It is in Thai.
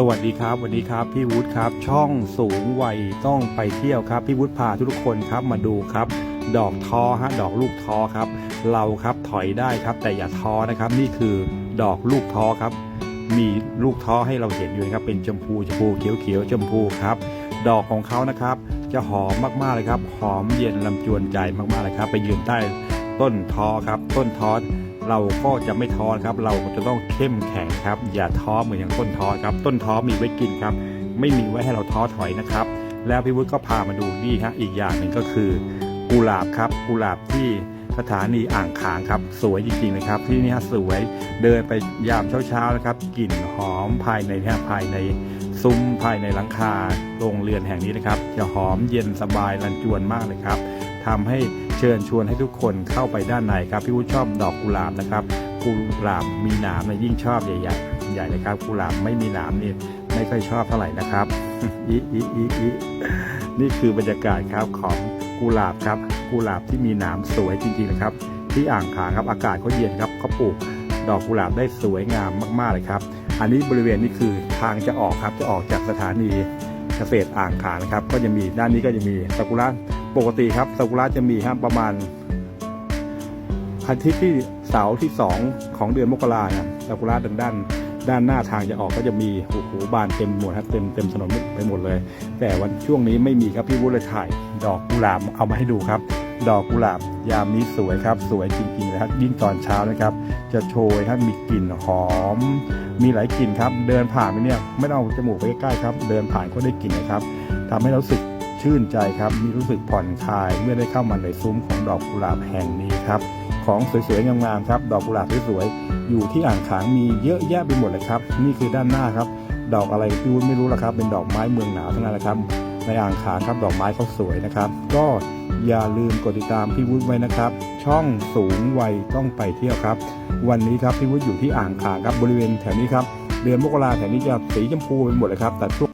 สวัสดีครับ วัสดีครับพี่วุฒิครับ ช่องสูงวัยต้องไปเที่ยวครับ พี่วุฒิพาทุกคนครับมาดูครับ ดอกท้อฮะดอกลูกท้อครับ เราครับถอยได้ครับ แต่อย่าท้อนะครับ นี่คือดอกลูกท้อครับ มีลูกท้อให้เราเห็นอยู่นะครับเป็นชมพูชมพูเขียวเขียวชมพูครับ ดอกของเขานะครับ จะหอมมากๆเลยครับ หอมเย็นลำจวนใจมากๆเลยครับ ไปยืนใต้ต้นท้อครับ ต้นท้อ เราก็จะไม่ท้อครับ เราจะต้องเข้มแข็งครับ อย่าท้อเหมือนอย่างต้นท้อครับ ต้นท้อมีไว้กินครับ ไม่มีไว้ให้เราท้อถอยนะครับ แล้วพี่วุฒิก็พามาดูนี่ฮะอีกอย่างหนึ่งก็คือกุหลาบครับกุหลาบที่สถานีอ่างขางครับ สวยจริงๆนะครับ ที่นี่ฮะสวยเดินไปยามเช้าๆนะครับกลิ่นหอมภายในนี่ยภายในซุ้มภายในหลังคาโรงเรือนแห่งนี้นะครับ จะหอมเย็นสบายรันจวนมากเลยครับทำให้ เชิญชวนให้ทุกคนเข้าไปด้านในครับพี่วุฒชอบดอกกุหลาบนะครับกุหลาบมีหนามเนี่ยยิ่งชอบใหญ่ๆใหญ่เลยครับกุหลาบไม่มีหนามนี่ไม่ค่อยชอบเท่าไหร่นะครับอีอีอีอีนี่คือบรรยากาศครับของกุหลาบครับกุหลาบที่มีหนามสวยจริงๆนะครับ ที่อ่างขางครับอากาศเขาเย็นครับเขาปลูกดอกกุหลาบได้สวยงามมากๆเลยครับ อันนี้บริเวณนี้คือทางจะออกครับจะออกจากสถานีเกษตรอ่างขางนะครับ ก็จะมีด้านนี้ก็จะมีซากุระ ปกติครับซากุระจะมีครับประมาณอาทิตย์ที่เสาร์ที่สองของเดือนมกราเนี่ยซากุระด้านด้านด้านหน้าทางจะออกก็จะมีโอ้โหบานเต็มหมดครับเต็มเต็มถนนไปหมดเลย แต่วันช่วงนี้ไม่มีครับพี่วุฒิเลยถ่าย ดอกกุหลาบเอามาให้ดูครับ ดอกกุหลาบยามนี้สวยครับ สวยจริงๆนะครับยิ่งตอนเช้านะครับ จะโชยครับมีกลิ่นหอม มีหลายกลิ่นครับ เดินผ่านไปเนี่ยไม่ต้องจมูกไปใกล้ๆครับ เดินผ่านก็ได้กลิ่นนะครับทำให้เราสึก ชื่นใจครับ มีรู้สึกผ่อนคลายเมื่อได้เข้ามาในซุ้มของดอกกุหลาบแห่งนี้ครับ ของสวยๆงามๆครับ ดอกกุหลาบสวยๆอยู่ที่อ่างขางมีเยอะแยะไปหมดเลยครับ นี่คือด้านหน้าครับ ดอกอะไรพี่วุ้นไม่รู้ละครับ เป็นดอกไม้เมืองหนาวทั้งนั้นแหละครับในอ่างขางครับดอกไม้เขาสวยนะครับ ก็อย่าลืมกดติดตามพี่วุฒิไว้นะครับ ช่องสูงวัยต้องไปเที่ยวครับ วันนี้ครับพี่วุฒิอยู่ที่อ่างขางครับบริเวณแถวนี้ครับเดือนมกราแถวนี้จะสีชมพูไปหมดเลยครับแต่ช่วง